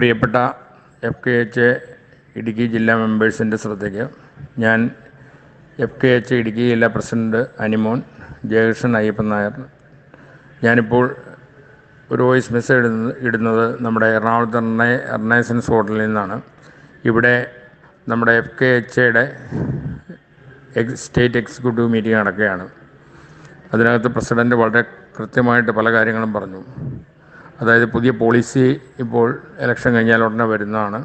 പ്രിയപ്പെട്ട F K H Idukki ജില്ലാ മെമ്പേഴ്സിന്റെ ശ്രദ്ധയ്ക്ക് ഞാൻ എഫ് കെ എച്ച് ഇടുക്കി ജില്ലാ പ്രസിഡന്റ് അനിമോൻ ജയകൃഷ്ണൻ അയ്യപ്പൻ നായർ. ഞാനിപ്പോൾ ഒരു വോയിസ് മെസ്സേജ് ഇടുന്നത് ഇടുന്നത് നമ്മുടെ എറണാകുളത്ത് എർണ എർണേസൻസ് ഹോട്ടലിൽ നിന്നാണ്. ഇവിടെ നമ്മുടെ എഫ് കെ എച്ചയുടെ എക്സ് സ്റ്റേറ്റ് എക്സിക്യൂട്ടീവ് മീറ്റിംഗ് നടക്കുകയാണ്. അതിനകത്ത് പ്രസിഡന്റ് വളരെ കൃത്യമായിട്ട് പല കാര്യങ്ങളും പറഞ്ഞു. അതായത് പുതിയ പോളിസി ഇപ്പോൾ ഇലക്ഷൻ കഴിഞ്ഞാൽ ഉടനെ വരുന്നതാണ്.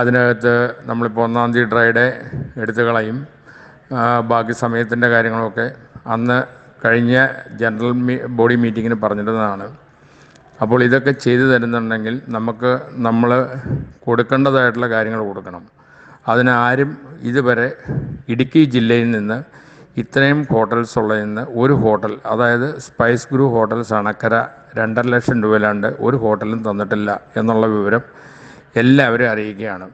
അതിനകത്ത് നമ്മളിപ്പോൾ ഒന്നാം തീയതി ഡ്രൈഡേ എടുത്തു കളയും. ബാക്കി സമയത്തിന്റെ കാര്യങ്ങളൊക്കെ അന്ന് കഴിഞ്ഞ ജനറൽ ബോഡി മീറ്റിങ്ങിന് പറഞ്ഞിരുന്നതാണ്. അപ്പോൾ ഇതൊക്കെ ചെയ്തു തരുന്നുണ്ടെങ്കിൽ നമുക്ക് നമ്മൾ കൊടുക്കേണ്ടതായിട്ടുള്ള കാര്യങ്ങൾ കൊടുക്കണം. അതിനാരും ഇതുവരെ ഇടുക്കി ജില്ലയിൽ നിന്ന് ഇത്രയും ഹോട്ടൽസ് ഉള്ളതിൽ നിന്ന് ഒരു ഹോട്ടൽ അതായത് സ്പൈസ് ഗ്രൂ ഹോട്ടൽസ് അണക്കര രണ്ടര ലക്ഷം രൂപയിലാണ്ട് ഒരു ഹോട്ടലും തന്നിട്ടില്ല എന്നുള്ള വിവരം എല്ലാവരും അറിയിക്കുകയാണ്.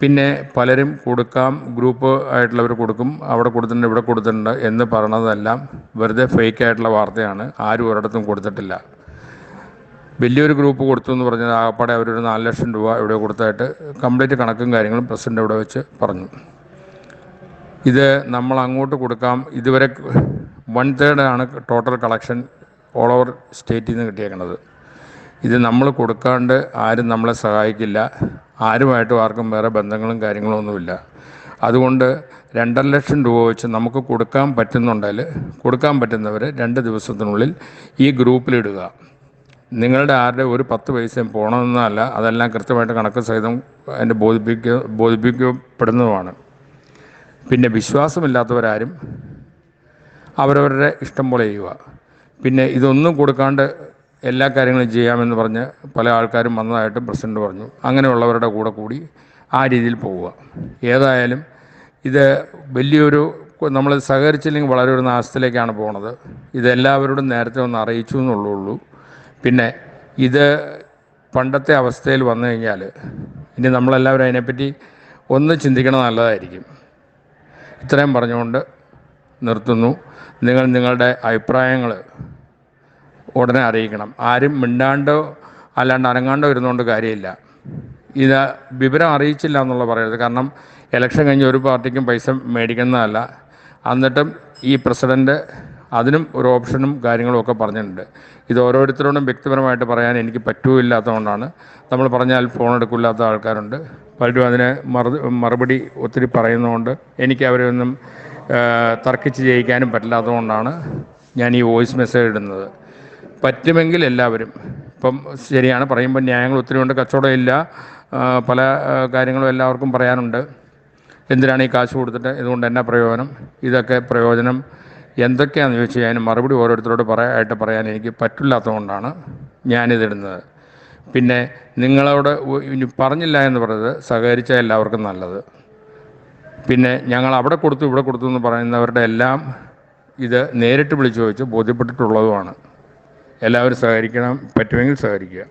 പിന്നെ പലരും കൊടുക്കാം ഗ്രൂപ്പ് ആയിട്ടുള്ളവർ കൊടുക്കും അവിടെ കൊടുത്തിട്ടുണ്ട് ഇവിടെ കൊടുത്തിട്ടുണ്ട് എന്ന് പറയണതെല്ലാം വെറുതെ ഫേക്ക് ആയിട്ടുള്ള വാർത്തയാണ് ആരും ഒരിടത്തും കൊടുത്തിട്ടില്ല. വലിയൊരു ഗ്രൂപ്പ് കൊടുത്തു എന്ന് പറഞ്ഞാൽ ആകപ്പാടെ അവരൊരു നാല് ലക്ഷം രൂപ ഇവിടെ കൊടുത്തായിട്ട് കംപ്ലീറ്റ് കണക്കും കാര്യങ്ങളും പ്രസിഡന്റ് ഇവിടെ വെച്ച് പറഞ്ഞു. ഇത് നമ്മൾ അങ്ങോട്ട് കൊടുക്കാം ഇതുവരെ വൺ തേർഡ് ആണ് ടോട്ടൽ കളക്ഷൻ ഓൾ ഓവർ സ്റ്റേറ്റിൽ നിന്ന് കിട്ടിയേക്കണത്. ഇത് നമ്മൾ കൊടുക്കാണ്ട് ആരും നമ്മളെ സഹായിക്കില്ല. ആരുമായിട്ടും ആർക്കും വേറെ ബന്ധങ്ങളും കാര്യങ്ങളും ഒന്നുമില്ല. അതുകൊണ്ട് രണ്ടര ലക്ഷം രൂപ വെച്ച് നമുക്ക് കൊടുക്കാൻ പറ്റുന്നുണ്ടെങ്കിൽ കൊടുക്കാൻ പറ്റുന്നവർ രണ്ട് ദിവസത്തിനുള്ളിൽ ഈ ഗ്രൂപ്പിലിടുക നിങ്ങളുടെ ആരുടെ ഒരു പത്ത് പൈസയും പോകണമെന്നല്ല അതെല്ലാം കൃത്യമായിട്ട് കണക്ക് സഹിതം അതിന്റെ ബോധിപ്പിക്ക ബോധിപ്പിക്കപ്പെടുന്നതുമാണ്. പിന്നെ വിശ്വാസമില്ലാത്തവരാരും അവരവരുടെ ഇഷ്ടം പോലെ ചെയ്യുക. പിന്നെ ഇതൊന്നും കൊടുക്കാണ്ട് എല്ലാ കാര്യങ്ങളും ചെയ്യാമെന്ന് പറഞ്ഞ് പല ആൾക്കാരും വന്നതായിട്ടും പ്രസിഡന്റ് പറഞ്ഞു. അങ്ങനെയുള്ളവരുടെ കൂടെ കൂടി ആ രീതിയിൽ പോവുക. ഏതായാലും ഇത് വലിയൊരു നമ്മൾ സഹകരിച്ചില്ലെങ്കിൽ വളരെ ഒരു നാശത്തിലേക്കാണ് പോണത്. ഇതെല്ലാവരോടും നേരത്തെ ഒന്ന് അറിയിച്ചു എന്നുള്ളൂ പിന്നെ ഇത് പണ്ടത്തെ അവസ്ഥയിൽ വന്നു കഴിഞ്ഞാൽ ഇനി നമ്മളെല്ലാവരും അതിനെപ്പറ്റി ഒന്ന് ചിന്തിക്കണം നല്ലതായിരിക്കും. ഇത്രയും പറഞ്ഞുകൊണ്ട് നിർത്തുന്നു. നിങ്ങൾ നിങ്ങളുടെ അഭിപ്രായങ്ങൾ ഉടനെ അറിയിക്കണം. ആരും മിണ്ടാണ്ടോ അല്ലാണ്ട് അനങ്ങാണ്ടോ ഇരുന്നുകൊണ്ട് കാര്യമില്ല. ഇത് വിവരം അറിയിച്ചില്ല എന്നുള്ള പറയരുത്. കാരണം ഇലക്ഷൻ കഴിഞ്ഞ് ഒരു പാർട്ടിക്കും പൈസ മേടിക്കുന്നതല്ല. എന്നിട്ടും ഈ പ്രസിഡന്റ് അതിനും ഒരു ഓപ്ഷനും കാര്യങ്ങളും ഒക്കെ പറഞ്ഞിട്ടുണ്ട്. ഇത് ഓരോരുത്തരോടും വ്യക്തിപരമായിട്ട് പറയാൻ എനിക്ക് പറ്റുമില്ലാത്തതുകൊണ്ടാണ് നമ്മൾ പറഞ്ഞാൽ ഫോൺ എടുക്കില്ലാത്ത ആൾക്കാരുണ്ട്. പലരും അതിന് മറു മറുപടി ഒത്തിരി പറയുന്നതുകൊണ്ട് എനിക്ക് അവരെ ഒന്നും തർക്കിച്ച് ജയിക്കാനും പറ്റില്ലാത്തതുകൊണ്ടാണ് ഞാൻ ഈ വോയിസ് മെസ്സേജ് ഇടുന്നത്. പറ്റുമെങ്കിൽ എല്ലാവരും. ഇപ്പം ശരിയാണ് പറയുമ്പോൾ ന്യായങ്ങൾ ഒത്തിരി ഉണ്ട്. കച്ചവടം ഇല്ല. പല കാര്യങ്ങളും എല്ലാവർക്കും പറയാനുണ്ട്. എന്തിനാണ് ഈ കാശ് കൊടുത്തിട്ട്? ഇതുകൊണ്ട് എന്നാ പ്രയോജനം? ഇതൊക്കെ പ്രയോജനം. എന്തൊക്കെയാണെന്ന് ചോദിച്ചു കഴിഞ്ഞാൽ മറുപടി ഓരോരുത്തരോട് പറയാനായിട്ട് പറയാൻ എനിക്ക് പറ്റില്ലാത്തതുകൊണ്ടാണ് ഞാനിതിടുന്നത്. പിന്നെ നിങ്ങളോട് ഇനി പറഞ്ഞില്ല എന്ന് പറഞ്ഞത് സഹകരിച്ച എല്ലാവർക്കും നല്ലത്. പിന്നെ ഞങ്ങൾ അവിടെ കൊടുത്തു ഇവിടെ കൊടുത്തു എന്ന് പറയുന്നവരുടെ എല്ലാം ഇത് നേരിട്ട് വിളിച്ചു ചോദിച്ച് ബോധ്യപ്പെട്ടിട്ടുള്ളതുമാണ്. എല്ലാവരും സഹകരിക്കണം പറ്റുമെങ്കിൽ സഹകരിക്കുക.